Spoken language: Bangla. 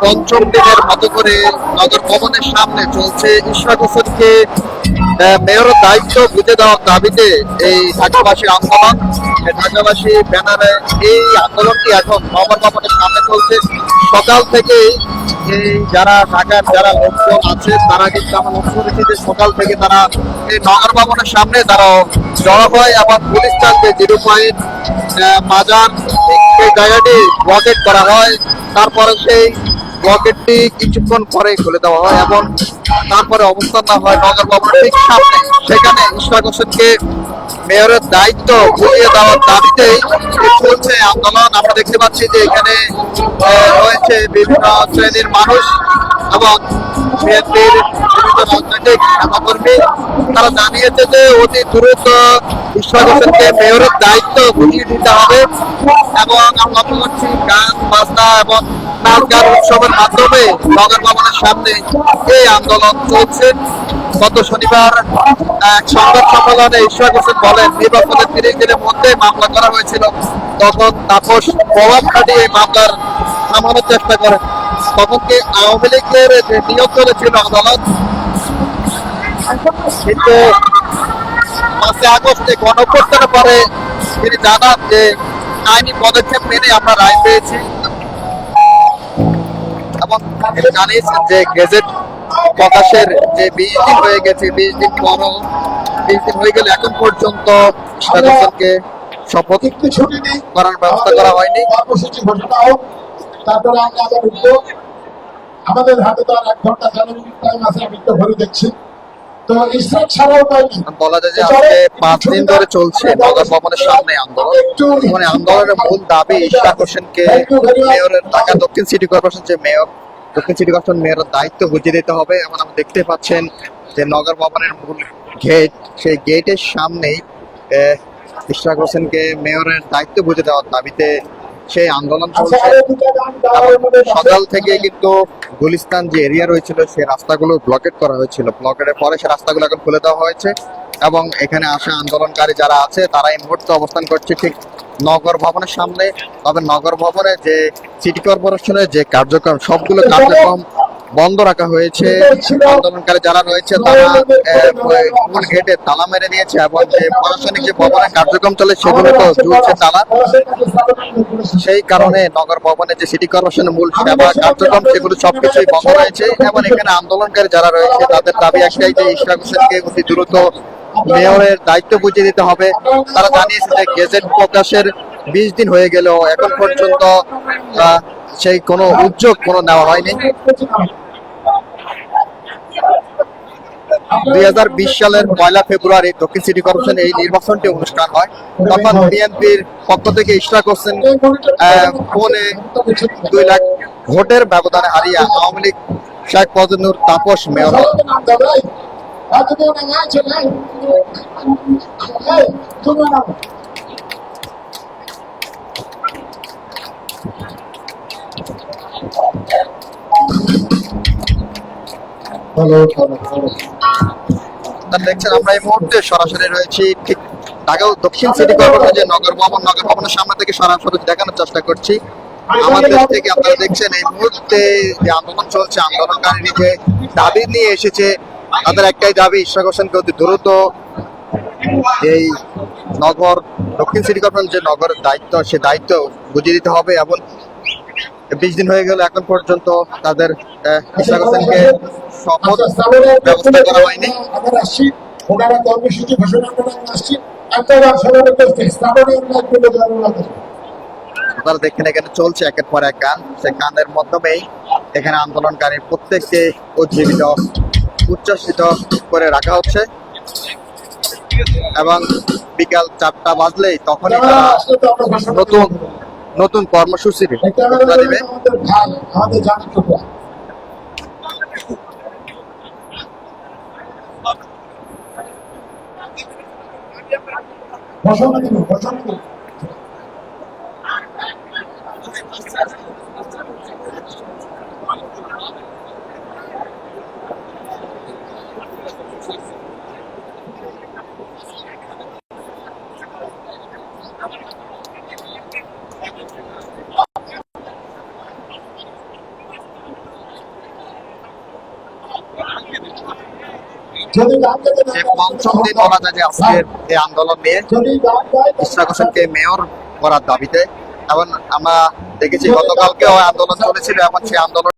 পঞ্চম দিনের মতো করে নগর ভবনের সামনে চলছে ঈশ্বর হোসেনকে মেয়রের দায়িত্ব বুঝে দেওয়ার দাবিতে এই ঢাকাবাসী আন্দোলন এই ঢাকাবাসী ব্যানারে এই আন্দোলনটি এখন নগর ভবনের সামনে চলছে। সকাল থেকেই এই যারা ঢাকার যারা লোকজন আছে, তারা কিন্তু আমরা লক্ষ্য যে সকাল থেকে তারা এই নগর ভবনের সামনে তারা জড়ো হয় এবং পুলিশ চালকে জিরো পয়েন্ট মাজার সেই জায়গাটি ব্লকেট করা হয়। তারপরে সেই ব্লকেটটি কিছুক্ষণ পরে খুলে দেওয়া হয় এবং তারপরে অবস্থান না হয় নগর ভবনের ঠিক সামনে। সেখানে ইশরাক হোসেনকে মেয়রের দায়িত্ব বুঝিয়ে দেওয়ার দাবিতেই চলছে আন্দোলন। আমরা দেখতে পাচ্ছি যে এখানে রয়েছে বিভিন্ন শ্রেণির মানুষ এবং বিএনপির বিভিন্ন রাজনৈতিক নেতাকর্মী। তারা জানিয়েছে যে অতি দ্রুত ইশরাক হোসেনকে মেয়রের দায়িত্ব বুঝিয়ে দিতে হবে এবং আমরা লক্ষ্য করছি গান, বাজনা এবং নাচ গান উৎসবের মাধ্যমে নগর ভবনের সামনে এই আন্দোলন চলছে। গত শনিবার এক সংবাদ সম্মেলনে ইশরাক হোসেন বলেন, নির্বাচনের তিরিশ দিনের মধ্যে মামলা করা হয়েছিল। তখন তাপস প্রভাব খাটিয়ে মামলার থামানোর চেষ্টা করেন। আওয়ামী লীগের যে নিয়ন্ত্রণে ছিল আদালত, কিন্তু পাঁচই আগস্টে গণঅভ্যুত্থানের পরে তিনি জানান যে আইনি পদক্ষেপ মেনে আমরা রায় পেয়েছি। এবং জানিয়েছেন যে গেজেট প্রকাশের যে বিশ দিন হয়ে গেছে, বিশ দিন পরও বিশ দিন হয়ে গেলে এখন পর্যন্ত সদস্যকে শপথ একটু করার ব্যবস্থা করা হয়নি। তারপরে আমরা আবার আমাদের হাতে তো আর এক ঘণ্টা টাইম আছে আমি তো ঘরে দেখছি। বলা যায় যে আজকে পাঁচ দিন ধরে চলছে নগর ভবনের সামনে আন্দোলন। মানে আন্দোলনের মূল দাবি ইশরাক হোসেনকে মেয়রের ঢাকা দক্ষিণ সিটি কর্পোরেশন যে মেয়র দক্ষিণ সিটি কর্পোরেশন মেয়রের দায়িত্ব বুঝিয়ে দিতে হবে। এবং আমরা দেখতে পাচ্ছেন যে নগর ভবনের মূল গেট সেই গেটের সামনেই আহ, ইশরাক হোসেনকে মেয়রের দায়িত্ব বুঝে দেওয়ার দাবিতে সেই আন্দোলন আচ্ছা চলছে। সকাল থেকে কিন্তু গুলিস্তান যে এরিয়া রয়েছিল সেই রাস্তাগুলো ব্লকেট করা হয়েছিল। ব্লকেটের পরে সেই রাস্তাগুলো এখন খুলে দেওয়া হয়েছে এবং এখানে আসা আন্দোলনকারী যারা আছে তারা এই মুহূর্তে অবস্থান করছে ঠিক নগর ভবনের সামনে। তবে নগর ভবনে যে সিটি কর্পোরেশনের যে কার্যক্রম সবগুলো কার্যক্রম বন্ধ রাখা হয়েছে। আন্দোলনকারী যারা রয়েছে তারা মূল গেটে তালা মেরে দিয়েছে এবং যে প্রশাসনিক যে ভবনের কার্যক্রম চলে সেগুলো তো ঝুলছে তালা। সেই কারণে নগর ভবনে যে সিটি কর্পোরেশনের মূল সেবা কার্যক্রম সেগুলো সবকিছুই বন্ধ রয়েছে। এবং এখানে আন্দোলনকারী যারা রয়েছে তাদের দাবি একটাই যে ইশরাক হোসেনকে অতি দ্রুত মেয়রের দায়িত্ব বুঝিয়ে দিতে হবে। তারা জানিয়েছে যে গেজেট প্রকাশের বিশ দিন হয়ে গেলেও এখন পর্যন্ত সেই কোনো উদ্যোগ কোনো নেওয়া হয়নি দুই হাজার বিশ সালের পয়লা ফেব্রুয়ারি দক্ষিণ সিটি কর্পোরেশন এই নির্বাচনটি অনুষ্ঠান হয় তখন বিএনপির পক্ষ থেকে ইশরাক হোসেন ফোনে দুই লাখ ভোটের ব্যবধানে হারিয়ে আওয়ামী লীগ শেখ ফজনুর তাপস মেয়র হন। আমাদের দাবি নিয়ে এসেছে। তাদের একটাই দাবি, ইশরাক হোসেনকে অতি দ্রুত এই নগর, দক্ষিণ সিটি কর্পোরেশন যে নগরের দায়িত্ব, সে দায়িত্ব বুঝিয়ে দিতে হবে এবং বিশ দিন হয়ে গেল, এখন পর্যন্ত তাদের ইশরাক হোসেনকে শপথ ব্যবস্থা করা হয়নি। আমরা আসছি। ওনারা কর্মসূচি ঘোষণা করে আসছি। একবার সবাই স্থাপনে আমরা একটু জনগণ আপনারা দেখেন এখানে চলছে একের পর এক গান। সেই গানের মাধ্যমেই এখানে আন্দোলনকারী প্রত্যেককে উজ্জীবিত উচ্ছ্বাসিত করে রাখা হচ্ছে। এবং বিকাল চারটা বাজলেই তখনই তারা নতুন নতুন কর্মসূচির ঘোষণা দিবে আমাদের ভাই আমাদের জানার টুকরা ঘোষণা দিব ঘোষণা দিব যে পঞ্চম দিন বলা যায় যে আজকের এই আন্দোলন নিয়ে ইশরাক হোসেনকে মেয়র করার দাবিতে। এবং আমরা দেখেছি গতকালকে আন্দোলন চলেছিল এবং সেই আন্দোলন